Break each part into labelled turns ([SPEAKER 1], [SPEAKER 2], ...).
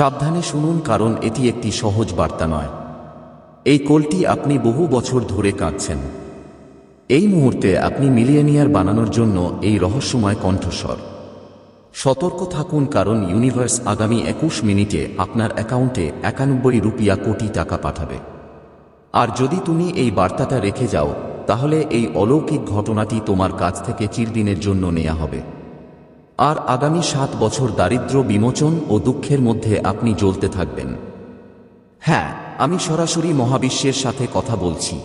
[SPEAKER 1] সাবধানে শুনুন, কারণ এটি একটি সহজ বার্তা নয়। এই কোলটি আপনি বহু বছর ধরে কাঁদছেন। এই মুহূর্তে আপনি মিলিয়নিয়ার বানানোর জন্য এই রহস্যময় কণ্ঠস্বর। সতর্ক থাকুন, কারণ ইউনিভার্স আগামী একুশ মিনিটে আপনার অ্যাকাউন্টে একানব্বই রুপিয়া কোটি টাকা পাঠাবে। আর যদি তুমি এই বার্তাটা রেখে যাও, তাহলে এই অলৌকিক ঘটনাটি তোমার কাছ থেকে চিরদিনের জন্য নেওয়া হবে। আর আগামী সাত বছর দারিদ্র্য বিমোচন ও দুঃখের মধ্যে আপনি জ্বলতে থাকবেন। হ্যাঁ আমি সরাসরি মহাবিশ্বের সাথে কথা বলছি।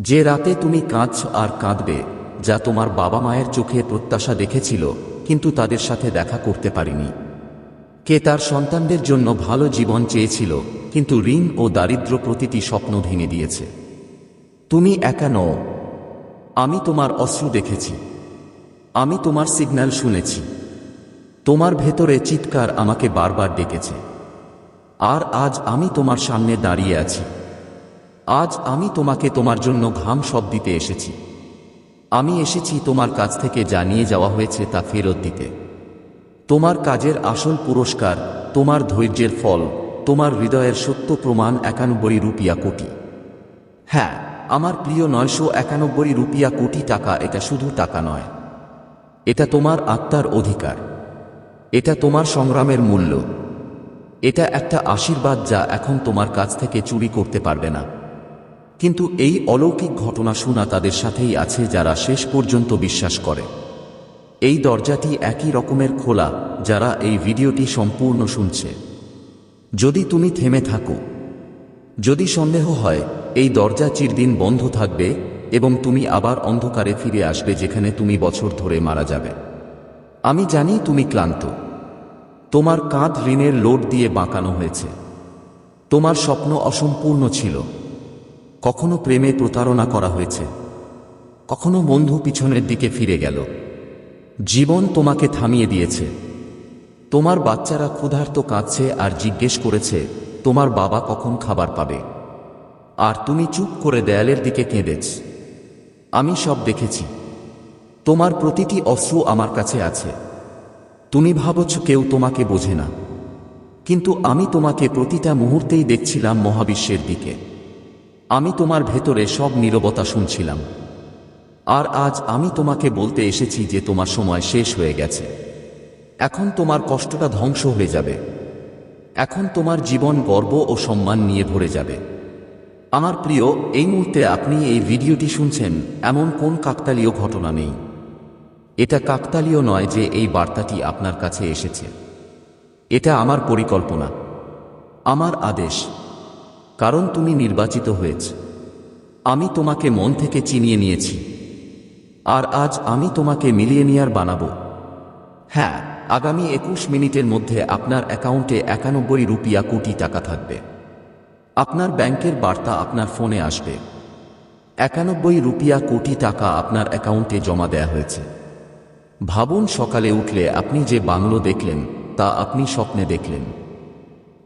[SPEAKER 1] যে রাতে তুমি কাঁদছ আর কাঁদবে, যা তোমার বাবা মায়ের চোখে প্রত্যাশা দেখেছিল, কিন্তু তাদের সাথে দেখা করতে পারিনি। কে তার সন্তানদের জন্য ভালো জীবন চেয়েছিল, কিন্তু ঋণ ও দারিদ্র প্রতিটি স্বপ্ন ভেঙে দিয়েছে। তুমি একা নও। আমি তোমার অশ্রু দেখেছি। আমি তোমার সিগন্যাল শুনেছি। তোমার ভেতরে চিৎকার আমাকে বারবার ডেকেছে। আর আজ আমি তোমার সামনে দাঁড়িয়ে আছি। আজ আমি তোমাকে তোমার জন্য ঘাম সব দিতে এসেছি। আমি এসেছি তোমার কাছ থেকে জানিয়ে যাওয়া হয়েছে তা ফেরত দিতে। তোমার কাজের আসল পুরস্কার, তোমার ধৈর্যের ফল, তোমার হৃদয়ের সত্য প্রমাণ একানব্বই রুপিয়া কোটি। হ্যাঁ আমার প্রিয় নয়শো একানব্বই রুপিয়া কোটি টাকা এটা শুধু টাকা নয়। এটা তোমার আত্মার অধিকার। এটা তোমার সংগ্রামের মূল্য। এটা একটা আশীর্বাদ যা এখন তোমার কাছ থেকে চুরি করতে পারবে না। কিন্তু এই অলৌকিক ঘটনা শোনা তাদের সাথেই আছে যারা শেষ পর্যন্ত বিশ্বাস করে। এই দরজাটি একই রকমের খোলা যারা এই ভিডিওটি সম্পূর্ণ শুনছে। যদি তুমি থেমে থাকো, যদি সন্দেহ হয়, এই দরজা চিরদিন বন্ধ থাকবে এবং তুমি আবার অন্ধকারে ফিরে আসবে যেখানে তুমি বছর ধরে মারা যাবে। আমি জানি তুমি ক্লান্ত। তোমার কাঁধ ঋণের লোড দিয়ে বাঁকানো হয়েছে। তোমার স্বপ্ন অসম্পূর্ণ ছিল। কখনো প্রেমে প্রতারণা করা হয়েছে। কখনো বন্ধু পিছনের দিকে ফিরে গেল। জীবন তোমাকে থামিয়ে দিয়েছে। তোমার বাচ্চারা ক্ষুধার্ত কাঁদছে আর জিজ্ঞেস করেছে, তোমার বাবা কখন খাবার পাবে? আর তুমি চুপ করে দেয়ালের দিকে কেঁদেছ। আমি সব দেখেছি। তোমার প্রতিটি অস্ত্র আমার কাছে আছে। তুমি ভাবছ কেউ তোমাকে বোঝে না। কিন্তু আমি তোমাকে প্রতিটা মুহূর্তেই দেখছিলাম মহাবিশ্বের দিকে। আমি তোমার ভেতরে সব নীরবতা শুনছিলাম। আর আজ আমি তোমাকে বলতে এসেছি যে তোমার সময় শেষ হয়ে গেছে। এখন তোমার কষ্টটা ধ্বংস হয়ে যাবে। এখন তোমার জীবন গর্ব ও সম্মান নিয়ে ভরে যাবে। আমার প্রিয়, এই মুহূর্তে আপনি এই ভিডিওটি শুনছেন, এমন কোন কাকতালীয় ঘটনা নেই। এটা কাকতালীয় নয় যে এই বার্তাটি আপনার কাছে এসেছে। এটা আমার পরিকল্পনা। আমার আদেশ। কারণ তুমি নির্বাচিত হয়েছ। আমি তোমাকে মন থেকে চিনিয়ে নিয়েছি। আর আজ আমি তোমাকে মিলিয়নিয়ার বানাবো। হ্যাঁ আগামী একুশ মিনিটের মধ্যে আপনার অ্যাকাউন্টে একানব্বই রুপিয়া কোটি টাকা থাকবে। আপনার ব্যাংকের বার্তা আপনার ফোনে আসবে। একানব্বই রুপিয়া কোটি টাকা আপনার অ্যাকাউন্টে জমা দেয়া হয়েছে। ভাবুন সকালে উঠলে আপনি যে বাংলো দেখলেন, তা আপনি স্বপ্নে দেখলেন।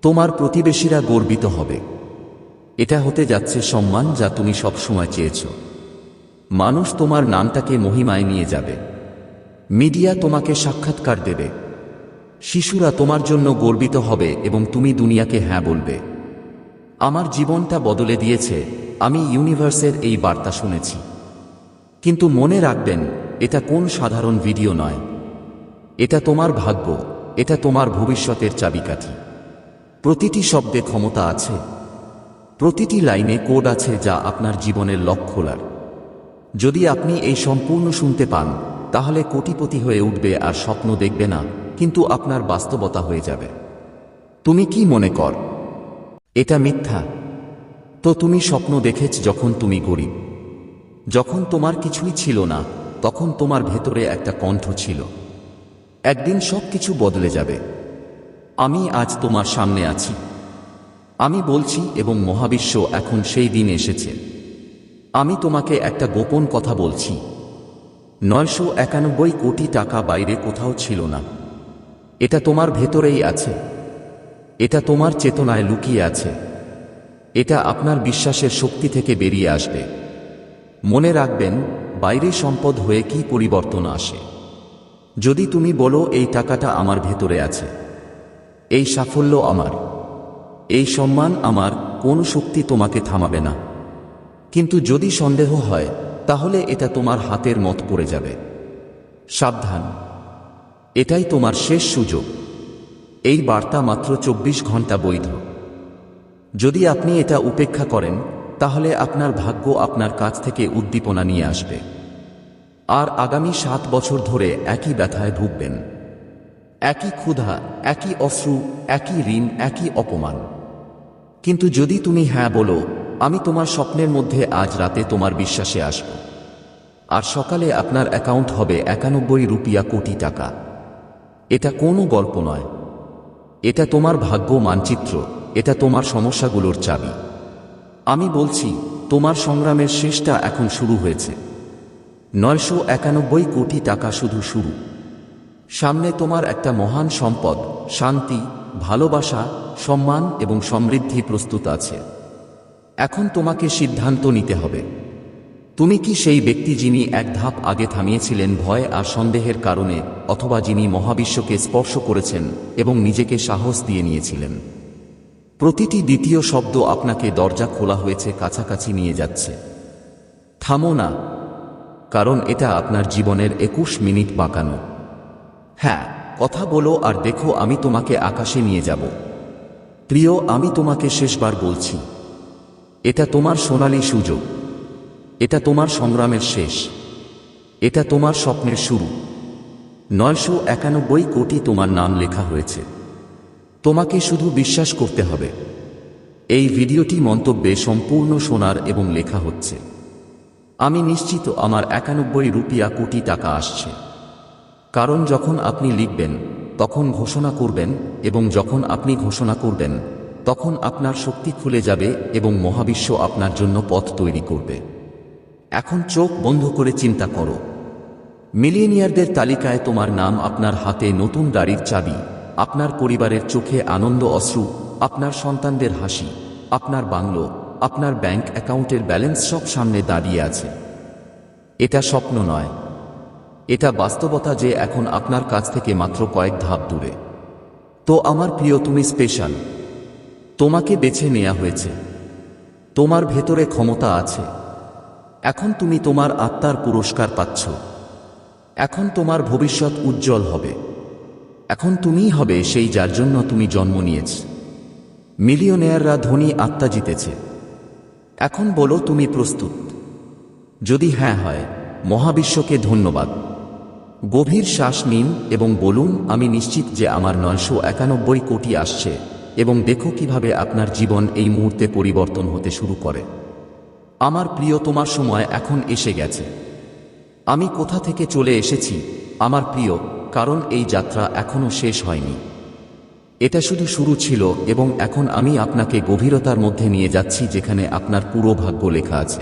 [SPEAKER 1] তোমার প্রতিবেশীরা গর্বিত হবে। এটা হতে যাচ্ছে সম্মান যা তুমি সব সময় চেয়েছ। মানুষ তোমার নামটাকে মহিমায় নিয়ে যাবে। মিডিয়া তোমাকে সাক্ষাৎকার দেবে। শিশুরা তোমার জন্য গর্বিত হবে এবং তুমি দুনিয়াকে হ্যাঁ বলবে। আমার জীবনটা বদলে দিয়েছে, আমি ইউনিভার্সের এই বার্তা শুনেছি। কিন্তু মনে রাখবেন, এটা কোন সাধারণ ভিডিও নয়। এটা তোমার ভাগ্য, এটা তোমার ভবিষ্যতের চাবিকাঠি। প্রতিটি শব্দে ক্ষমতা আছে। প্রতিটি লাইনে কোড আছে যা আপনার জীবনের লক্ষ্য খোলার। যদি আপনি এই সম্পূর্ণ শুনতে পান, তাহলে কোটিপতি হয়ে উঠবে আর স্বপ্ন দেখবে না, কিন্তু আপনার বাস্তবতা হয়ে যাবে। তুমি কি মনে কর? এটা মিথ্যা। তো তুমি স্বপ্ন দেখেছ যখন তুমি গরিব। যখন তোমার কিছুই ছিল না, তখন তোমার ভেতরে একটা কণ্ঠ ছিল। একদিন সব কিছু বদলে যাবে। আমি আজ তোমার সামনে আছি। আমি বলছি এবং মহাবিশ্ব এখন সেই দিন এসেছে। আমি তোমাকে একটা গোপন কথা বলছি। নয়শো একানব্বই কোটি টাকা বাইরে কোথাও ছিল না। এটা তোমার ভেতরেই আছে। এটা তোমার চেতনায় লুকিয়ে আছে। এটা আপনার বিশ্বাসের শক্তি থেকে বেরিয়ে আসবে। মনে রাখবেন, বাইরে সম্পদ হয়ে কি পরিবর্তন আসে। যদি তুমি বলো, এই টাকাটা আমার ভেতরে আছে। এই সাফল্য আমার। এই সম্মান আমার, কোন শক্তি তোমাকে থামাবে না। কিন্তু যদি সন্দেহ হয়, তাহলে এটা তোমার হাতের মত পড়ে যাবে। সাবধান। এটাই তোমার শেষ সুযোগ। এই বার্তা মাত্র চব্বিশ ঘণ্টা বৈধ। যদি আপনি এটা উপেক্ষা করেন, তাহলে আপনার ভাগ্য আপনার কাছ থেকে উদ্দীপনা নিয়ে আসবে। আর আগামী সাত বছর ধরে একই ব্যথায় ভুগবেন। একই ক্ষুধা, একই অশ্রু, একই ঋণ, একই অপমান। কিন্তু যদি তুমি হ্যাঁ বলো, আমি তোমার স্বপ্নের মধ্যে আজ রাতে তোমার বিশ্বাসে আসব। আর সকালে আপনার অ্যাকাউন্ট হবে একানব্বই রুপিয়া কোটি টাকা। এটা কোনো গল্প নয়। এটা তোমার ভাগ্য মানচিত্র, এটা তোমার সমস্যাগুলোর চাবি। আমি বলছি, তোমার সংগ্রামের শেষটা এখন শুরু হয়েছে। নয়শো একানব্বই কোটি টাকা শুধু শুরু। সামনে তোমার একটা মহান সম্পদ, শান্তি, ভালোবাসা, সম্মান এবং সমৃদ্ধি প্রস্তুত আছে। এখন তোমাকে সিদ্ধান্ত নিতে হবে। তুমি কি সেই ব্যক্তি যিনি এক ধাপ আগে থামিয়েছিলেন ভয় আর সন্দেহের কারণে, অথবা যিনি মহাবিশ্বকে স্পর্শ করেছেন এবং নিজেকে সাহস দিয়ে নিয়েছিলেন? প্রতিটি দ্বিতীয় শব্দ আপনাকে দরজা খোলা হয়েছে, কাছাকাছি নিয়ে যাচ্ছে। থামো না, কারণ এটা আপনার জীবনের একুশ মিনিট বাঁকানো। হ্যাঁ কথা বলো আর দেখো আমি তোমাকে আকাশে নিয়ে যাব। প্রিয়, আমি তোমাকে শেষবার বলছি। এটা তোমার সোনালী সুযোগ। এটা তোমার সংগ্রামের শেষ। এটা তোমার স্বপ্নের শুরু। নয়শো একানব্বই কোটি তোমার নাম লেখা হয়েছে। তোমাকে শুধু বিশ্বাস করতে হবে। এই ভিডিওটি মন্তব্যে সম্পূর্ণ শোনার এবং লেখা হচ্ছে। আমি নিশ্চিত আমার একানব্বই রুপিয়া কোটি টাকা আসছে। কারণ যখন আপনি লিখবেন, তখন ঘোষণা করবেন এবং যখন আপনি ঘোষণা করবেন, তখন আপনার শক্তি খুলে যাবে এবং মহাবিশ্ব আপনার জন্য পথ তৈরি করবে। এখন চোখ বন্ধ করে চিন্তা করো। মিলিয়নিয়ারদের তালিকায় তোমার নাম আপনার হাতে নতুন গাড়ির চাবি, আপনার পরিবারের চোখে আনন্দ অশ্রু, আপনার সন্তানদের হাসি, আপনার বাংলো, আপনার ব্যাংক অ্যাকাউন্টের ব্যালেন্স সব সামনে দাঁড়িয়ে আছে। এটা স্বপ্ন নয়। এটা বাস্তবতা যে এখন আপনার কাছ থেকে মাত্র কয়েক ধাপ দূরে। তো আমার প্রিয়, তুমি স্পেশাল। তোমাকে বেছে নেওয়া হয়েছে। তোমার ভেতরে ক্ষমতা আছে। এখন তুমি তোমার আত্মার পুরস্কার পাচ্ছ। এখন তোমার ভবিষ্যৎ উজ্জ্বল হবে। এখন তুমিই হবে সেই যার জন্য তুমি জন্ম নিয়েছ। মিলিয়নেয়াররা ধনী আত্মা জিতেছে। এখন বলো তুমি প্রস্তুত। যদি হ্যাঁ হয়, মহাবিশ্বকে ধন্যবাদ। গভীর শ্বাস নিন এবং বলুন, আমি নিশ্চিত যে আমার নয়শো একানব্বই কোটি আসছে এবং দেখো কীভাবে আপনার জীবন এই মুহূর্তে পরিবর্তন হতে শুরু করে। আমার প্রিয় তোমার সময় এখন এসে গেছে। আমি কোথা থেকে চলে এসেছি, আমার প্রিয়, কারণ এই যাত্রা এখনও শেষ হয়নি। এটা শুধু শুরু ছিল এবং এখন আমি আপনাকে গভীরতার মধ্যে নিয়ে যাচ্ছি যেখানে আপনার পুরো ভাগ্য লেখা আছে।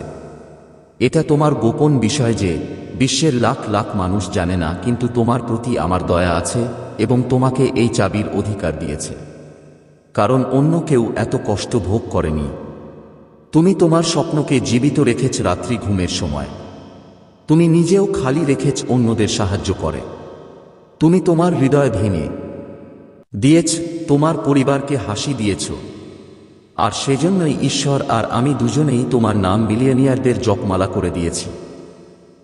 [SPEAKER 1] এটা তোমার গোপন বিষয় যে, বিশ্বের লাখ লাখ মানুষ জানে না, কিন্তু তোমার প্রতি আমার দয়া আছে এবং তোমাকে এই চাবির অধিকার দিয়েছে। কারণ অন্য কেউ এত কষ্ট ভোগ করেনি। তুমি তোমার স্বপ্নকে জীবিত রেখেছ রাত্রি ঘুমের সময়। তুমি নিজেও খালি রেখেছ অন্যদের সাহায্য করে। তুমি তোমার হৃদয় ভেঙে দিয়েছ, তোমার পরিবারকে হাসি দিয়েছ। আর সেজন্যই ঈশ্বর আর আমি দুজনেই তোমার নাম বিলিয়নিয়ারদের জপমালা করে দিয়েছি।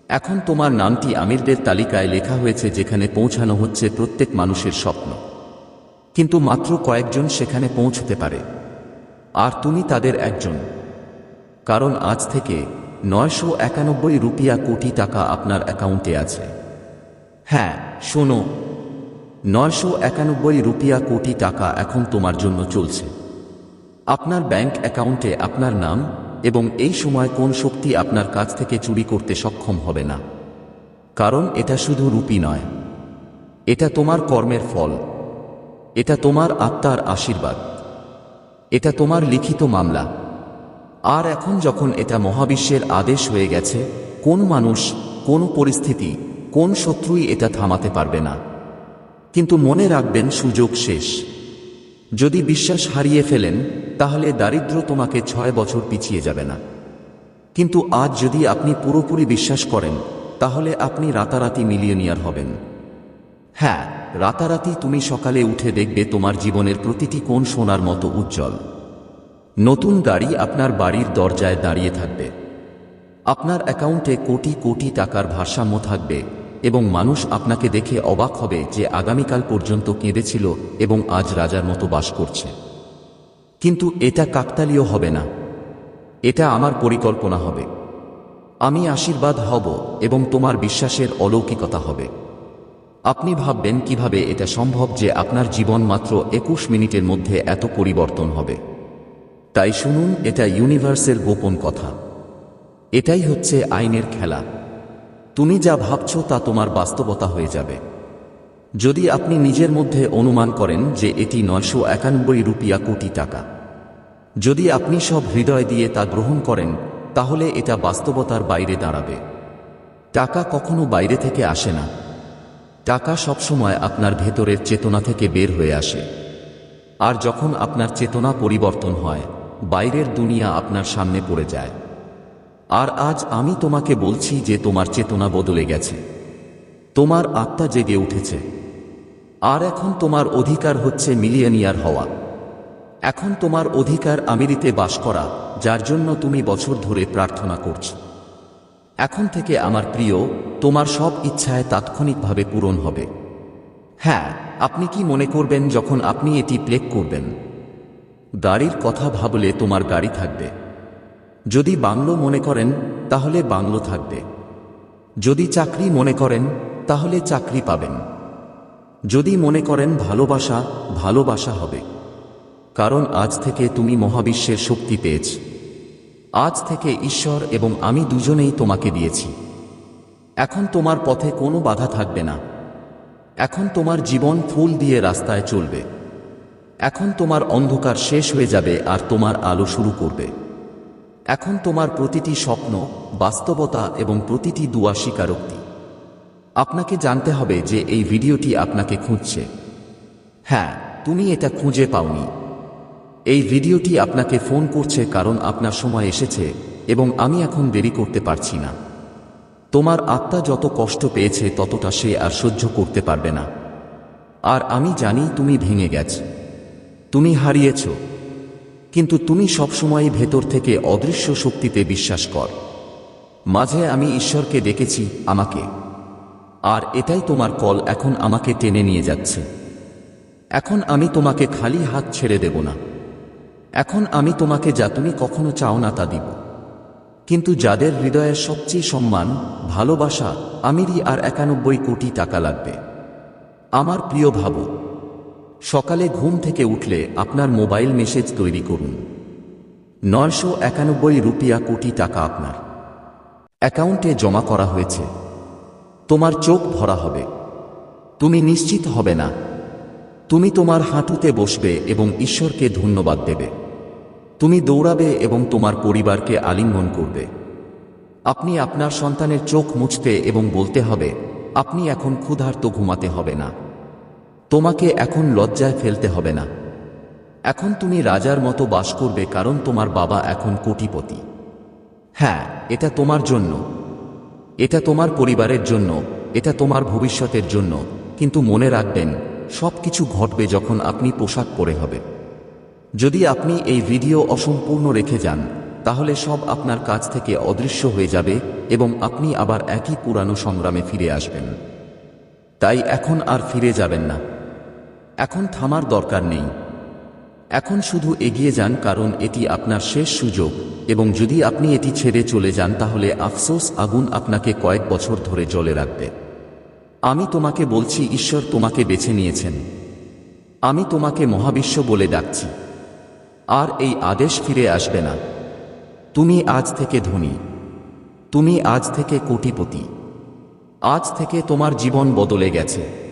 [SPEAKER 1] এখন তোমার নামটি আমিরদের তালিকায় লেখা হয়েছে যেখানে পৌঁছানো হচ্ছে প্রত্যেক মানুষের স্বপ্ন। কিন্তু মাত্র কয়েকজন সেখানে পৌঁছতে পারে। আর তুমি তাদের একজন। কারণ আজ থেকে নয়শো একানব্বই রুপিয়া কোটি টাকা আপনার অ্যাকাউন্টে আছে। হ্যাঁ শোনো। নয়শো একানব্বই রুপিয়া কোটি টাকা এখন তোমার জন্য চলছে। আপনার ব্যাংক অ্যাকাউন্টে আপনার নাম এবং এই সময় কোন শক্তি আপনার কাছ থেকে চুরি করতে সক্ষম হবে না। কারণ এটা শুধু রুপি নয়। এটা তোমার কর্মের ফল। এটা তোমার আত্মার আশীর্বাদ। এটা তোমার লিখিত মামলা। আর এখন যখন এটা মহাবিশ্বের আদেশ হয়ে গেছে, কোন মানুষ, কোন পরিস্থিতি, কোন শত্রুই এটা থামাতে পারবে না। কিন্তু মনে রাখবেন সুযোগ শেষ। যদি বিশ্বাস হারিয়ে ফেলেন, তাহলে দারিদ্র তোমাকে ছয় বছর পিছিয়ে যাবে না। কিন্তু আজ যদি আপনি পুরোপুরি বিশ্বাস করেন, তাহলে আপনি রাতারাতি মিলিয়নিয়ার হবেন। হ্যাঁ রাতারাতি তুমি সকালে উঠে দেখবে তোমার জীবনের প্রতিটি কোন সোনার মতো উজ্জ্বল। নতুন গাড়ি আপনার বাড়ির দরজায় দাঁড়িয়ে থাকবে। আপনার অ্যাকাউন্টে কোটি কোটি টাকার ভারসাম্য থাকবে এবং মানুষ আপনাকে দেখে অবাক হবে যে আগামীকাল পর্যন্ত কেঁদেছিল এবং আজ রাজার মতো বাস করছে। কিন্তু এটা কাকতালীয় হবে না। এটা আমার পরিকল্পনা হবে। আমি আশীর্বাদ হব এবং তোমার বিশ্বাসের অলৌকিকতা হবে। আপনি ভাববেন কীভাবে এটা সম্ভব যে আপনার জীবন মাত্র একুশ মিনিটের মধ্যে এত পরিবর্তন হবে। তাই শুনুন, এটা ইউনিভার্সের গোপন কথা। এটাই হচ্ছে আইনের খেলা। তুমি যা ভাবছ তা তোমার বাস্তবতা হয়ে যাবে। যদি আপনি নিজের মধ্যে অনুমান করেন যে এটি নয়শো একানব্বই রুপিয়া কোটি টাকা। যদি আপনি সব হৃদয় দিয়ে তা গ্রহণ করেন, তাহলে এটা বাস্তবতার বাইরে দাঁড়াবে। টাকা কখনো বাইরে থেকে আসে না। টাকা সবসময় আপনার ভেতরের চেতনা থেকে বের হয়ে আসে। আর যখন আপনার চেতনা পরিবর্তন হয় বাইরের দুনিয়া আপনার সামনে পড়ে যায়। আর আজ আমি তোমাকে বলছি যে তোমার চেতনা বদলে গেছে। তোমার আত্মা জেগে উঠেছে। আর এখন তোমার অধিকার হচ্ছে মিলিয়নিয়ার হওয়া। এখন তোমার অধিকার আমেরিতে বাস করা, যার জন্য তুমি বছর ধরে প্রার্থনা করছ। এখন থেকে আমার প্রিয়, তোমার সব ইচ্ছায় তাৎক্ষণিকভাবে পূরণ হবে। হ্যাঁ আপনি কি মনে করবেন যখন আপনি এটি প্লেক করবেন? গাড়ির কথা ভাবলে তোমার গাড়ি থাকবে। যদি বাংলো মনে করেন, তাহলে বাংলো থাকবে। যদি চাকরি মনে করেন, তাহলে চাকরি পাবেন। যদি মনে করেন ভালোবাসা ভালোবাসা হবে। কারণ আজ থেকে তুমি মহাবিশ্বের শক্তি পেয়েছ। আজ থেকে ঈশ্বর এবং আমি দুজনেই তোমাকে দিয়েছি। এখন তোমার পথে কোনো বাধা থাকবে না। এখন তোমার জীবন ফুল দিয়ে রাস্তায় চলবে। এখন তোমার অন্ধকার শেষ হয়ে যাবে আর তোমার আলো শুরু করবে। এখন তোমার প্রতিটি স্বপ্ন, বাস্তবতা এবং প্রতিটি দুয়া স্বীকারোক্তি। আপনাকে জানতে হবে যে এই ভিডিওটি আপনাকে খুঁজছে। হ্যাঁ তুমি এটা খুঁজে পাওনি। এই ভিডিওটি আপনাকে ফোন করছে কারণ আপনার সময় এসেছে এবং আমি এখন দেরি করতে পারছি না। তোমার আত্মা যত কষ্ট পেয়েছে ততটা সে আর সহ্য করতে পারবে না। আর আমি জানি তুমি ভেঙে গেছ। তুমি হারিয়েছ। কিন্তু তুমি সবসময় ভেতর থেকে অদৃশ্য শক্তিতে বিশ্বাস কর। মাঝে আমি ঈশ্বরকে ডেকেছি আমাকে। আর এটাই তোমার কল এখন আমাকে টেনে নিয়ে যাচ্ছে। এখন আমি তোমাকে খালি হাত ছেড়ে দেব না। এখন আমি তোমাকে যা তুমি কখনো চাও না তা দিব। কিন্তু যাদের হৃদয়ের সবচেয়ে সম্মান, ভালোবাসা, আমিরই আর একানব্বই কোটি টাকা লাগবে। আমার প্রিয় ভাবো সকালে ঘুম থেকে উঠলে আপনার মোবাইল মেসেজ তৈরি করুন। নয়শো একানব্বই রুপিয়া কোটি টাকা আপনার। অ্যাকাউন্টে জমা করা হয়েছে। তোমার চোখ ভরা হবে। তুমি নিশ্চিত হবে না। তুমি তোমার হাঁটুতে বসবে এবং ঈশ্বরকে ধন্যবাদ দেবে। তুমি দৌড়াবে এবং তোমার পরিবারকে আলিঙ্গন করবে। আপনি আপনার সন্তানের চোখ মুছতে এবং বলতে হবে, আপনি এখন ক্ষুধার্ত ঘুমাতে হবে না। তোমাকে এখন লজ্জায় ফেলতে হবে না। এখন তুমি রাজার মতো বাস করবে কারণ তোমার বাবা এখন কোটিপতি। হ্যাঁ এটা তোমার জন্য। এটা তোমার পরিবারের জন্য, এটা তোমার ভবিষ্যতের জন্য। কিন্তু মনে রাখবেন সব কিছু ঘটবে যখন আপনি পোশাক পরে হবে। যদি আপনি এই ভিডিও অসম্পূর্ণ রেখে যান, তাহলে সব আপনার কাছ থেকে অদৃশ্য হয়ে যাবে এবং আপনি আবার একই পুরানো সংগ্রামে ফিরে আসবেন। তাই এখন আর ফিরে যাবেন না। এখন থামার দরকার নেই। এখন শুধু এগিয়ে যান কারণ এটি আপনার শেষ সুযোগ এবং যদি আপনি এটি ছেড়ে চলে যান তাহলে আফসোস আগুন আপনাকে কয়েক বছর ধরে জ্বলে রাখবে। আমি তোমাকে বলছি, ঈশ্বর তোমাকে বেছে নিয়েছেন। আমি তোমাকে মহাবিশ্ব বলে ডাকছি। আর এই আদেশ ফিরে আসবে না। তুমি আজ থেকে ধনী। তুমি আজ থেকে কোটিপতি। আজ থেকে তোমার জীবন বদলে গেছে।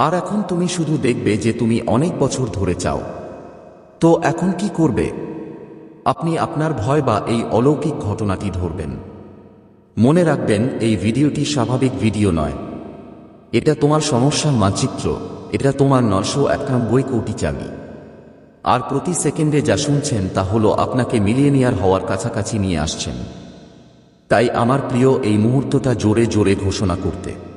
[SPEAKER 1] আর এখন তুমি শুধু দেখবে যে তুমি অনেক বছর ধরে চাও। তো এখন কি করবে? আপনি আপনার ভয় বা এই অলৌকিক ঘটনাটি ধরবেন। মনে রাখবেন, এই ভিডিওটি স্বাভাবিক ভিডিও নয়। এটা তোমার সমস্যার মানচিত্র। এটা তোমার নশো একানব্বই কোটি চাবি। আর প্রতি সেকেন্ডে যা শুনছেন তা হলো আপনাকে মিলিয়নিয়ার হওয়ার কাছাকাছি নিয়ে আসছেন। তাই আমার প্রিয় এই মুহূর্তটা জোরে জোরে ঘোষণা করতে।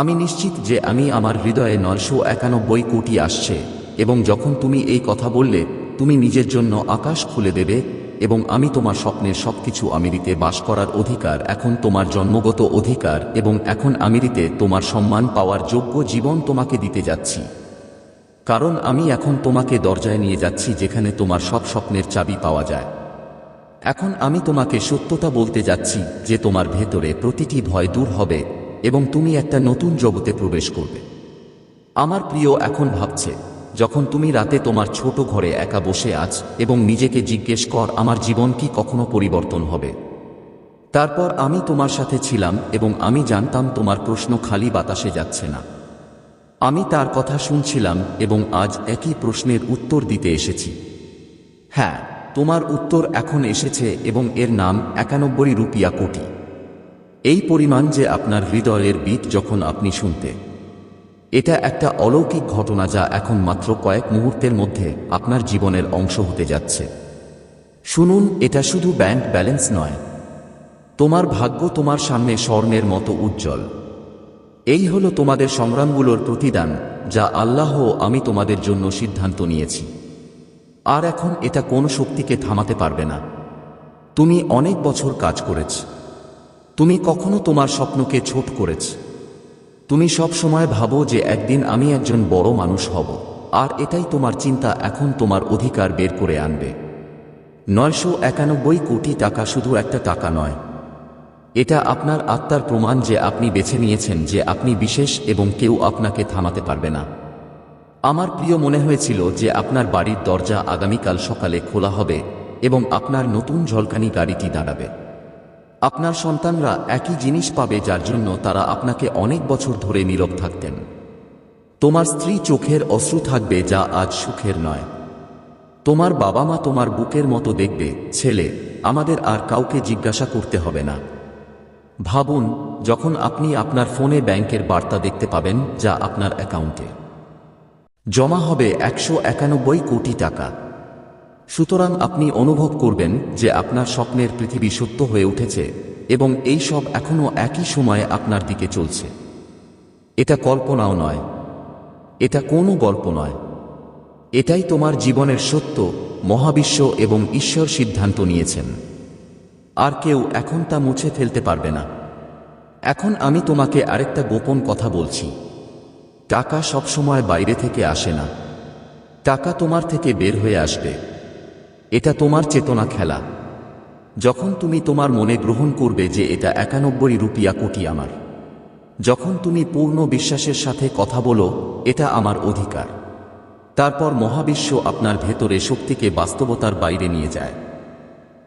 [SPEAKER 1] আমি নিশ্চিত যে আমি আমার হৃদয়ে নয়শো একানব্বই কোটি আসছে, এবং যখন তুমি এই কথা বললে, তুমি নিজের জন্য আকাশ খুলে দেবে, এবং আমি তোমার স্বপ্নের সবকিছু আমিরিতে বাস করার অধিকার, এখন তোমার জন্মগত অধিকার, এবং এখন আমিরিতে তোমার সম্মান পাওয়ার যোগ্য জীবন তোমাকে দিতে যাচ্ছি। কারণ আমি এখন তোমাকে দরজায় নিয়ে যাচ্ছি যেখানে তোমার সব স্বপ্নের চাবি পাওয়া যায়। এখন আমি তোমাকে সত্যতা বলতে যাচ্ছি যে তোমার ভেতরে প্রতিটি ভয় দূর হবে এবং তুমি একটা নতুন জগতে প্রবেশ করবে। আমার প্রিয় এখন ভাবছে, যখন তুমি রাতে তোমার ছোট ঘরে একা বসে আছ এবং নিজেকে জিজ্ঞেস কর, আমার জীবন কি কখনো পরিবর্তন হবে? তারপর আমি তোমার সাথে ছিলাম এবং আমি জানতাম তোমার প্রশ্ন খালি বাতাসে যাচ্ছে না। আমি তার কথা শুনছিলাম এবং আজ একই প্রশ্নের উত্তর দিতে এসেছি। হ্যাঁ তোমার উত্তর এখন এসেছে এবং এর নাম একানব্বই রুপিয়া কোটি। এই পরিমাণ যে আপনার হৃদয়ের বিট যখন আপনি শুনতে, এটা একটা অলৌকিক ঘটনা যা এখন মাত্র কয়েক মুহূর্তের মধ্যে আপনার জীবনের অংশ হতে যাচ্ছে। শুনুন, এটা শুধু ব্যাংক ব্যালেন্স নয়। তোমার ভাগ্য তোমার সামনে স্বর্ণের মতো উজ্জ্বল। এই হলো তোমাদের সংগ্রামগুলোর প্রতিদান, যা আল্লাহ আমি তোমাদের জন্য সিদ্ধান্ত নিয়েছি। আর এখন এটা কোন শক্তিকে থামাতে পারবে না। তুমি অনেক বছর কাজ করেছ। তুমি কখনো তোমার স্বপ্নকে ছোট করেছ। তুমি সব সময় ভাবো যে একদিন আমি একজন বড় মানুষ হব, আর এটাই তোমার চিন্তা এখন তোমার অধিকার বের করে আনবে। নয়শো একানব্বই কোটি টাকা শুধু একটা টাকা নয়। এটা আপনার আত্মার প্রমাণ যে আপনি বেছে নিয়েছেন যে আপনি বিশেষ এবং কেউ আপনাকে থামাতে পারবে না। আমার প্রিয় মনে হয়েছিল যে আপনার বাড়ির দরজা আগামীকাল সকালে খোলা হবে এবং আপনার নতুন ঝলকানি গাড়িটি দাঁড়াবে। আপনার সন্তানরা একই জিনিস পাবে যার জন্য তারা আপনাকে অনেক বছর ধরে নীরব থাকতেন। তোমার স্ত্রী চোখের অশ্রু থাকবে যা আজ সুখের নয়। তোমার বাবা মা তোমার বুকের মতো দেখবে, ছেলে, আমাদের আর কাউকে জিজ্ঞাসা করতে হবে না। ভাবুন, যখন আপনি আপনার ফোনে ব্যাংকের বার্তা দেখতে পাবেন যা আপনার অ্যাকাউন্টে। জমা হবে একশো একানব্বই কোটি টাকা। সুতরাং আপনি অনুভব করবেন যে আপনার স্বপ্নের পৃথিবী সত্য হয়ে উঠেছে এবং এই সব এখনও একই সময়ে আপনার দিকে চলছে। এটা কল্পনাও নয়। এটা কোনো গল্প নয়। এটাই তোমার জীবনের সত্য, মহাবিশ্ব এবং ঈশ্বর সিদ্ধান্ত নিয়েছেন। আর কেউ এখন তা মুছে ফেলতে পারবে না। এখন আমি তোমাকে আরেকটা গোপন কথা বলছি। টাকা সবসময় বাইরে থেকে আসে না। টাকা তোমার থেকে বের হয়ে আসবে। এটা তোমার চেতনা খেলা। যখন তুমি তোমার মনে গ্রহণ করবে যে এটা একানব্বই রুপিয়া কোটি আমার। যখন তুমি পূর্ণ বিশ্বাসের সাথে কথা বলো, এটা আমার অধিকার। তারপর মহাবিশ্ব আপনার ভেতরে শক্তিকে বাস্তবতার বাইরে নিয়ে যায়।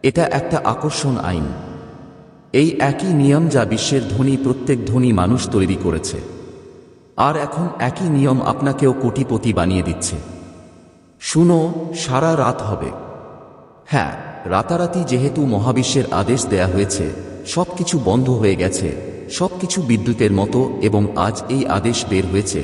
[SPEAKER 1] এটা একটা আকর্ষণ আইন। এই একই নিয়ম যা বিশ্বের ধনী, প্রত্যেক ধনী মানুষ তৈরি করেছে। আর এখন একই নিয়ম আপনাকেও কোটিপতি বানিয়ে দিচ্ছে। শুনো, সারা রাত হবে। হ্যাঁ রাতারাতি যেহেতু মহাবিশ্বের আদেশ দেয়া হয়েছে, সবকিছু বন্ধ হয়ে গেছে, সবকিছু বিদ্যুতের মতো এবং আজ এই আদেশ বের হয়েছে।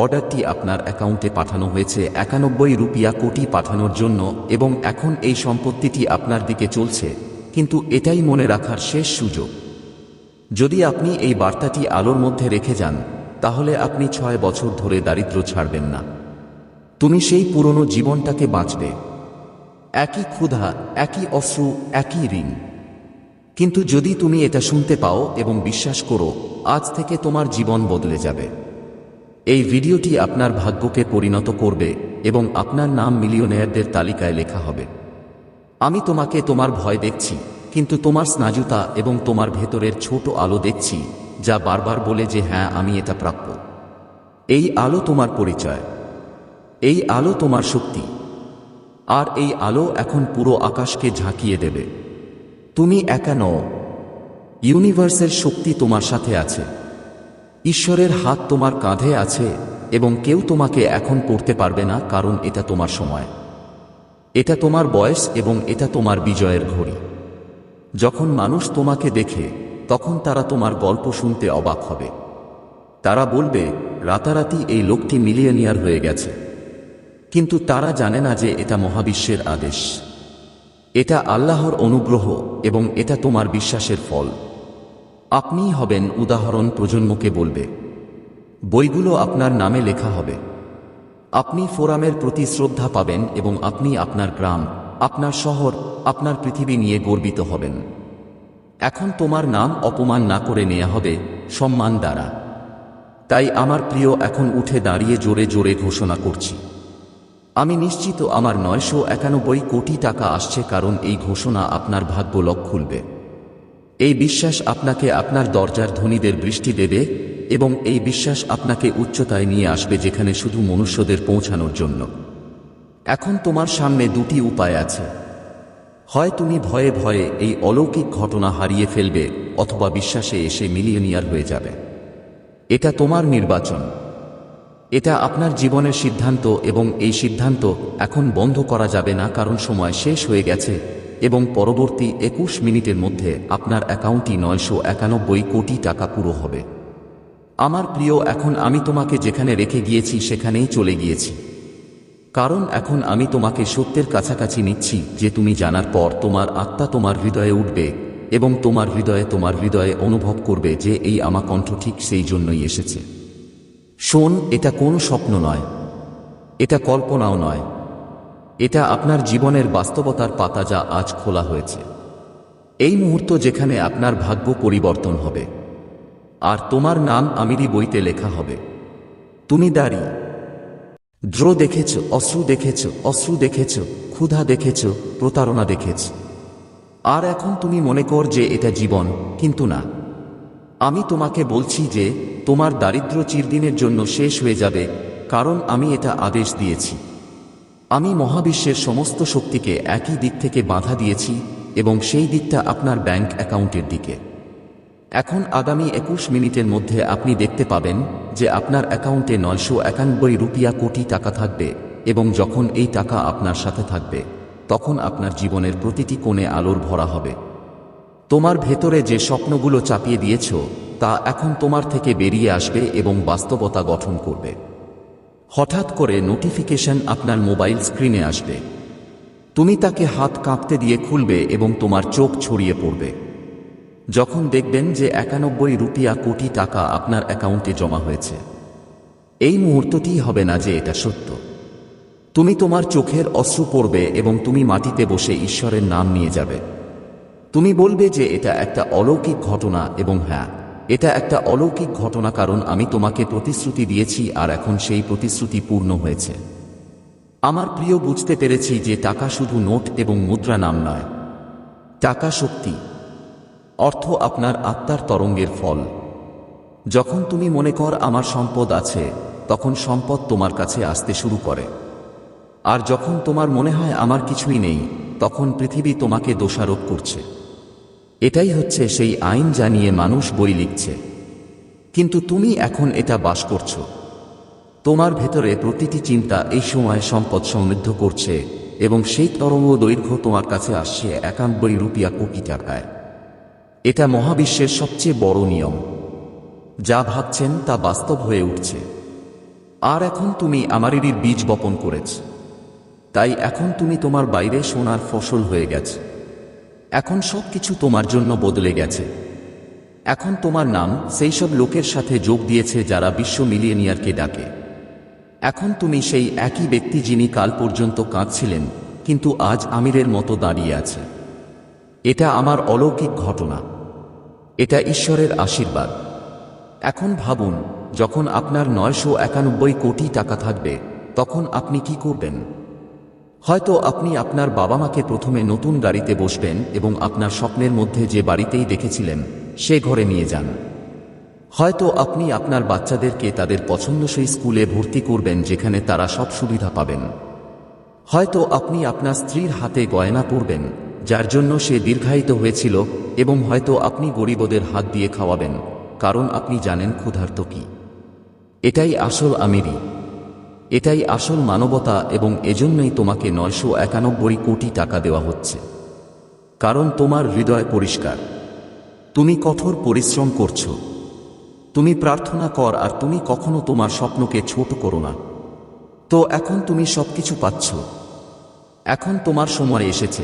[SPEAKER 1] অর্ডারটি আপনার অ্যাকাউন্টে পাঠানো হয়েছে একানব্বই রুপিয়া কোটি পাঠানোর জন্য এবং এখন এই সম্পত্তিটি আপনার দিকে চলছে, কিন্তু এটাই মনে রাখার শেষ সুযোগ। যদি আপনি এই বার্তাটি আলোর মধ্যে রেখে যান, তাহলে আপনি ছয় বছর ধরে দারিদ্র ছাড়বেন না। তুমি সেই পুরনো জীবনটাকে বাঁচবে। একই ক্ষুধা, একই অশ্রু, একই ঋণ। কিন্তু যদি তুমি এটা শুনতে পাও এবং বিশ্বাস করো, আজ থেকে তোমার জীবন বদলে যাবে। এই ভিডিওটি আপনার ভাগ্যকে পরিণত করবে এবং আপনার নাম মিলিয়নেয়ারদের তালিকায় লেখা হবে। আমি তোমাকে তোমার ভয় দেখছি, কিন্তু তোমার স্নাজুতা এবং তোমার ভেতরের ছোট আলো দেখছি, যা বারবার বলে যে হ্যাঁ আমি এটা প্রাপ্য। এই আলো তোমার পরিচয়। এই আলো তোমার শক্তি। আর এই আলো এখন পুরো আকাশকে ঝাঁকিয়ে দেবে। তুমি একা নও। ইউনিভার্সের শক্তি তোমার সাথে আছে। ঈশ্বরের হাত তোমার কাঁধে আছে এবং কেউ তোমাকে এখন পড়তে পারবে না কারণ এটা তোমার সময়। এটা তোমার বয়স এবং এটা তোমার বিজয়ের ঘড়ি। যখন মানুষ তোমাকে দেখে, তখন তারা তোমার গল্প শুনতে অবাক হবে। তারা বলবে, রাতারাতি এই লোকটি মিলিয়নিয়ার হয়ে গেছে। কিন্তু তারা জানে না যে এটা মহাবিশ্বের আদেশ। এটা আল্লাহর অনুগ্রহ এবং এটা তোমার বিশ্বাসের ফল। আপনিই হবেন উদাহরণ প্রজন্মকে বলবে। বইগুলো আপনার নামে লেখা হবে। আপনি ফোরামের প্রতি শ্রদ্ধা পাবেন এবং আপনি আপনার গ্রাম, আপনার শহর, আপনার পৃথিবী নিয়ে গর্বিত হবেন। এখন তোমার নাম অপমান না করে নেওয়া হবে সম্মান দ্বারা। তাই আমার প্রিয়, এখন উঠে দাঁড়িয়ে জোরে জোরে ঘোষণা করছি। আমি নিশ্চিত আমার নয়শো একানব্বই কোটি টাকা আসছে কারণ এই ঘোষণা আপনার ভাগ্য লক খুলবে। এই বিশ্বাস আপনাকে আপনার দরজার ধনীদের বৃষ্টি দেবে এবং এই বিশ্বাস আপনাকে উচ্চতায় নিয়ে আসবে যেখানে শুধু মনুষ্যদের পৌঁছানোর জন্য। এখন তোমার সামনে দুটি উপায় আছে। হয় তুমি ভয়ে ভয়ে এই অলৌকিক ঘটনা হারিয়ে ফেলবে অথবা বিশ্বাসে এসে মিলিয়নিয়ার হয়ে যাবে। এটা তোমার নির্বাচন। এটা আপনার জীবনের সিদ্ধান্ত এবং এই সিদ্ধান্ত এখন বন্ধ করা যাবে না কারণ সময় শেষ হয়ে গেছে এবং পরবর্তী একুশ মিনিটের মধ্যে আপনার অ্যাকাউন্টটি নয়শো একানব্বই কোটি টাকা পুরো হবে। আমার প্রিয়, এখন আমি তোমাকে যেখানে রেখে গিয়েছি সেখানেই চলে গিয়েছি। কারণ এখন আমি তোমাকে সত্যের কাছাকাছি নিচ্ছি যে তুমি জানার পর তোমার আত্মা তোমার হৃদয়ে উঠবে এবং তোমার হৃদয়ে তোমার হৃদয়ে অনুভব করবে যে এই আমা কণ্ঠ ঠিক সেই জন্যই এসেছে। শোন, এটা কোন স্বপ্ন নয়, এটা কল্পনাও নয়, এটা আপনার জীবনের বাস্তবতার পাতা যা আজ খোলা হয়েছে। এই মুহূর্ত যেখানে আপনার ভাগ্য পরিবর্তন হবে, আর তোমার নাম আমিরি বইতে লেখা হবে। তুমি দাঁড়ি, দ্রো দেখেছ, অশ্রু দেখেছ অশ্রু দেখেছ, ক্ষুধা দেখেছ, প্রতারণা দেখেছ। আর এখন তুমি মনে কর যে এটা জীবন, কিন্তু না। আমি তোমাকে বলছি যে, তোমার দারিদ্র চিরদিনের জন্য শেষ হয়ে যাবে, কারণ আমি এটা আদেশ দিয়েছি। আমি মহাবিশ্বের সমস্ত শক্তিকে একই দিক থেকে বাধা দিয়েছি এবং সেই দিকটা আপনার ব্যাংক অ্যাকাউন্টের দিকে। এখন আগামী একুশ মিনিটের মধ্যে আপনি দেখতে পাবেন যে আপনার অ্যাকাউন্টে নয়শো একানব্বই রুপিয়া কোটি টাকা থাকবে এবং যখন এই টাকা আপনার সাথে থাকবে, তখন আপনার জীবনের প্রতিটি কোণে আলোর ভরা হবে। তোমার ভেতরে যে স্বপ্নগুলো চাপিয়ে দিয়েছ, তা এখন তোমার থেকে বেরিয়ে আসবে এবং বাস্তবতা গঠন করবে। হঠাৎ করে নোটিফিকেশন আপনার মোবাইল স্ক্রিনে আসবে। তুমি তাকে হাত কাঁপতে দিয়ে খুলবে এবং তোমার চোখ ছড়িয়ে পড়বে। যখন দেখবেন যে একানব্বই রুপিয়া কোটি টাকা আপনার অ্যাকাউন্টে জমা হয়েছে। এই মুহূর্তটি হবে না যে এটা সত্য। তুমি তোমার চোখের অশ্রু পড়বে এবং তুমি মাটিতে বসে ঈশ্বরের নাম নিয়ে যাবে। তুমি বলবে যে এটা একটা অলৌকিক ঘটনা এবং হ্যাঁ এটা একটা অলৌকিক ঘটনা কারণ আমি তোমাকে প্রতিশ্রুতি দিয়েছি আর এখন সেই প্রতিশ্রুতি পূর্ণ হয়েছে। আমার প্রিয়, বুঝতে পেরেছি যে টাকা শুধু নোট এবং মুদ্রা নাম নয়, টাকা শক্তি, অর্থ আপনার আত্মার তরঙ্গের ফল। যখন তুমি মনে কর আমার সম্পদ আছে, তখন সম্পদ তোমার কাছে আসতে শুরু করে। আর যখন তোমার মনে হয় আমার কিছুই নেই, তখন পৃথিবী তোমাকে দোষারোপ করছে। এটাই হচ্ছে সেই আইন জানিয়ে মানুষ বই লিখছে। কিন্তু তুমি এখন এটা বাস করছ। তোমার ভেতরে প্রতিটি চিন্তা এই সময় সম্পদ সমৃদ্ধ করছে এবং সেই তরঙ্গ দৈর্ঘ্য তোমার কাছে আসছে একানব্বই রুপিয়া কোটি টাকায়। এটা মহাবিশ্বের সবচেয়ে বড় নিয়ম। যা ভাবছেন তা বাস্তব হয়ে উঠছে। আর এখন তুমি আমারেরই বীজ বপন করেছ। তাই এখন তুমি তোমার বাইরে সোনার ফসল হয়ে গেছে। এখন সব কিছু তোমার জন্য বদলে গেছে। এখন তোমার নাম সেই সব লোকের সাথে যোগ দিয়েছে যারা বিশ্ব মিলিয়নিয়ারকে ডাকে। এখন তুমি সেই একই ব্যক্তি যিনি কাল পর্যন্ত কাঁদছিলেন, কিন্তু আজ আমিরের মতো দাঁড়িয়ে আছে। এটা আমার অলৌকিক ঘটনা। এটা ঈশ্বরের আশীর্বাদ। এখন ভাবুন, যখন আপনার নয়শো একানব্বই কোটি টাকা থাকবে, তখন আপনি কি করবেন? হয়তো আপনি আপনার বাবা মাকে প্রথমে নতুন গাড়িতে বসবেন এবং আপনার স্বপ্নের মধ্যে যে বাড়িতেই দেখেছিলেন, সে ঘরে নিয়ে যান। হয়তো আপনি আপনার বাচ্চাদেরকে তাদের পছন্দসই স্কুলে ভর্তি করবেন যেখানে তারা সব সুবিধা পাবেন। হয়তো আপনি আপনার স্ত্রীর হাতে গয়না পরবেন, যার জন্য সে দীর্ঘায়িত হয়েছিল এবং হয়তো আপনি গরিবদের হাত দিয়ে খাওয়াবেন, কারণ আপনি জানেন ক্ষুধার্ত কি। এটাই আসল আমিরি। এটাই আসল মানবতা এবং এজন্যই তোমাকে নয়শো একানব্বই কোটি টাকা দেওয়া হচ্ছে। কারণ তোমার হৃদয় পরিষ্কার। তুমি কঠোর পরিশ্রম করছ। তুমি প্রার্থনা কর আর তুমি কখনো তোমার স্বপ্নকে ছোট করো না। তো এখন তুমি সব কিছু পাচ্ছ। এখন তোমার সময় এসেছে।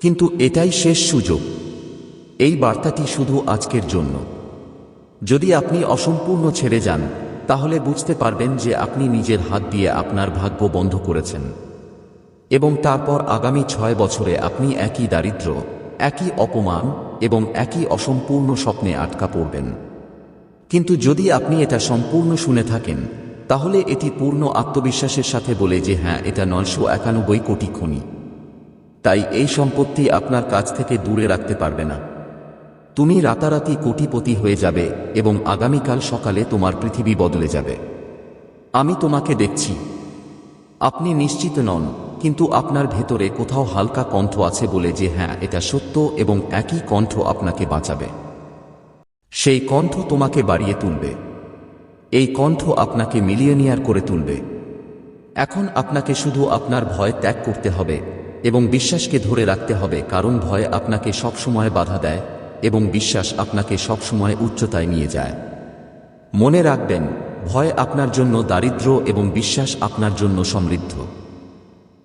[SPEAKER 1] কিন্তু এটাই শেষ সুযোগ। এই বার্তাটি শুধু আজকের জন্য। যদি আপনি অসম্পূর্ণ ছেড়ে যান তাহলে বুঝতে পারবেন যে আপনি নিজের হাত দিয়ে আপনার ভাগ্য বন্ধ করেছেন। এবং তারপর আগামী ছয় বছরে আপনি একই দারিদ্র্য, একই অপমান এবং একই অসম্পূর্ণ স্বপ্নে আটকা পড়বেন। কিন্তু যদি আপনি এটা সম্পূর্ণ শুনে থাকেন, তাহলে এটি পূর্ণ আত্মবিশ্বাসের সাথে বলে যে হ্যাঁ এটা নয়শো একানব্বই কোটি খনি। তাই এই সম্পত্তি আপনার কাছ থেকে দূরে রাখতে পারবে না। তুমি রাতারাতি কোটিপতি হয়ে যাবে এবং আগামীকাল সকালে তোমার পৃথিবী বদলে যাবে। আমি তোমাকে দেখছি। আপনি নিশ্চিত নন, কিন্তু আপনার ভেতরে কোথাও হালকা কণ্ঠ আছে বলে যে হ্যাঁ এটা সত্য এবং একই কণ্ঠ আপনাকে বাঁচাবে। সেই কণ্ঠ তোমাকে বাড়িয়ে তুলবে। এই কণ্ঠ আপনাকে মিলিয়নিয়ার করে তুলবে। এখন আপনাকে শুধু আপনার ভয় ত্যাগ করতে হবে এবং বিশ্বাসকে ধরে রাখতে হবে, কারণ ভয় আপনাকে সবসময় বাধা দেয়। এবং বিশ্বাস আপনাকে সবসময় উচ্চতায় নিয়ে যায়। মনে রাখবেন, ভয় আপনার জন্য দারিদ্র্য এবং বিশ্বাস আপনার জন্য সমৃদ্ধ।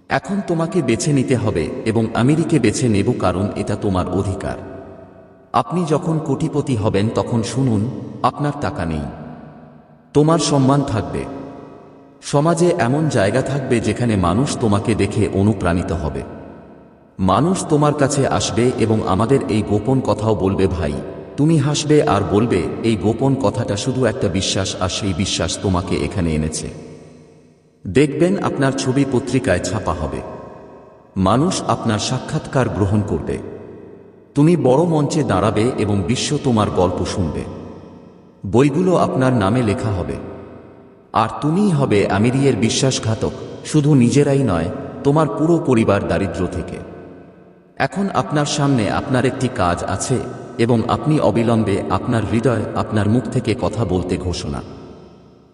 [SPEAKER 1] এখন তোমাকে বেছে নিতে হবে এবং আমেরিকে বেছে নেব কারণ এটা তোমার অধিকার। আপনি যখন কোটিপতি হবেন তখন শুনুন, আপনার টাকা নেই। তোমার সম্মান থাকবে। সমাজে এমন জায়গা থাকবে যেখানে মানুষ তোমাকে দেখে অনুপ্রাণিত হবে। মানুষ তোমার কাছে আসবে এবং আমাদের এই গোপন কথাও বলবে, ভাই। তুমি হাসবে আর বলবে, এই গোপন কথাটা শুধু একটা বিশ্বাস আর সেই বিশ্বাস তোমাকে এখানে এনেছে। দেখবেন আপনার ছবি পত্রিকায় ছাপা হবে। মানুষ আপনার সাক্ষাৎকার গ্রহণ করবে। তুমি বড় মঞ্চে দাঁড়াবে এবং বিশ্ব তোমার গল্প শুনবে। বইগুলো আপনার নামে লেখা হবে। আর তুমিই হবে আমিরিয়ের বিশ্বাসঘাতক, শুধু নিজেরাই নয়, তোমার পুরো পরিবার দারিদ্র থেকে। এখন আপনার সামনে আপনার একটি কাজ আছে, এবং আপনি অবিলম্বে আপনার হৃদয় আপনার মুখ থেকে কথা বলতে ঘোষণা।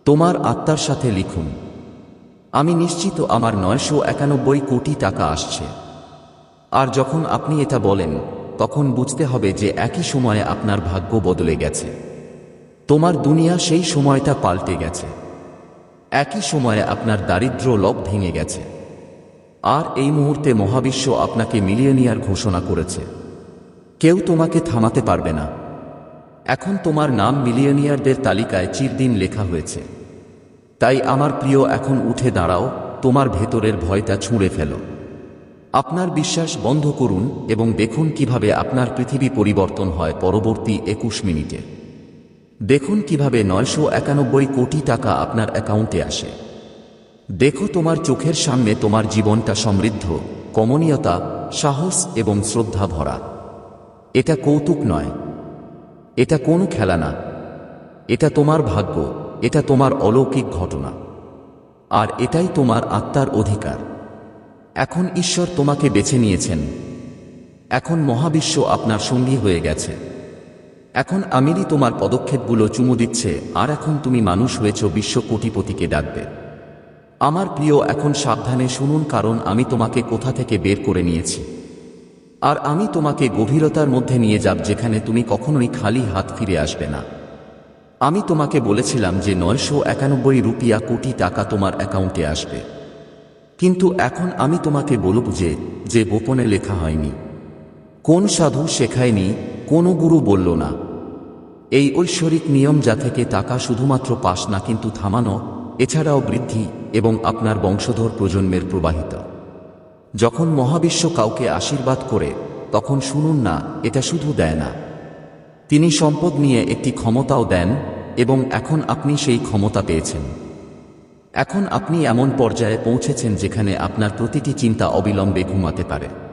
[SPEAKER 1] তোমার আত্মার সাথে লিখুন, আমি নিশ্চিত আমার নয়শো একানব্বই কোটি টাকা আসছে। আর যখন আপনি এটা বলেন, তখন বুঝতে হবে যে একই সময়ে আপনার ভাগ্য বদলে গেছে। তোমার দুনিয়া সেই সময়টা পাল্টে গেছে। একই সময়ে আপনার দারিদ্র লব ভেঙে গেছে। আর এই মুহূর্তে মহাবিশ্ব আপনাকে মিলিয়নিয়ার ঘোষণা করেছে। কেউ তোমাকে থামাতে পারবে না। এখন তোমার নাম মিলিয়নিয়ারদের তালিকায় চিরদিন লেখা হয়েছে। তাই আমার প্রিয়, এখন উঠে দাঁড়াও, তোমার ভেতরের ভয়টা ছুঁড়ে ফেলো। আপনার বিশ্বাস বন্ধ করুন এবং দেখুন কীভাবে আপনার পৃথিবী পরিবর্তন হয় পরবর্তী একুশ মিনিটে। দেখুন কীভাবে নয়শো একানব্বই কোটি টাকা আপনার অ্যাকাউন্টে আসে। দেখো তোমার চোখের সামনে তোমার জীবনটা সমৃদ্ধ, কমনীয়তা, সাহস এবং শ্রদ্ধা ভরা। এটা কৌতুক নয়। এটা কোনো খেলা না। এটা তোমার ভাগ্য, এটা তোমার অলৌকিক ঘটনা। আর এটাই তোমার আত্মার অধিকার। এখন ঈশ্বর তোমাকে বেছে নিয়েছেন। এখন মহাবিশ্ব আপনার সঙ্গী হয়ে গেছে। এখন আমিরই তোমার পদক্ষেপগুলো চুমু দিচ্ছে, আর এখন তুমি মানুষ হয়েছ বিশ্ব কোটিপতিকে ডাকবে। আমার প্রিয়, এখন সাবধানে শুনুন, কারণ আমি তোমাকে কোথা থেকে বের করে নিয়েছি। আর আমি তোমাকে গভীরতার মধ্যে নিয়ে যাব, যেখানে তুমি কখনোই খালি হাত ফিরে আসবে না। আমি তোমাকে বলেছিলাম যে নয়শো একানব্বই রুপিয়া কোটি টাকা তোমার অ্যাকাউন্টে আসবে। কিন্তু এখন আমি তোমাকে বলব যে যে গোপনে লেখা হয়নি। কোন সাধু শেখায়নি, কোনো গুরু বলল না। এই ঐশ্বরিক নিয়ম যা থেকে টাকা শুধুমাত্র পাস না, কিন্তু থামানো, এছাড়াও বৃদ্ধি এবং আপনার বংশধর প্রজন্মের প্রবাহিত। যখন মহাবিশ্ব কাউকে আশীর্বাদ করে, তখন শুনুন না, এটা শুধু দেয় না। তিনি সম্পদ নিয়ে একটি ক্ষমতাও দেন, এবং এখন আপনি সেই ক্ষমতা পেয়েছেন। এখন আপনি এমন পর্যায়ে পৌঁছেছেন যেখানে আপনার প্রতিটি চিন্তা অবিলম্বে ঘুমাতে পারে।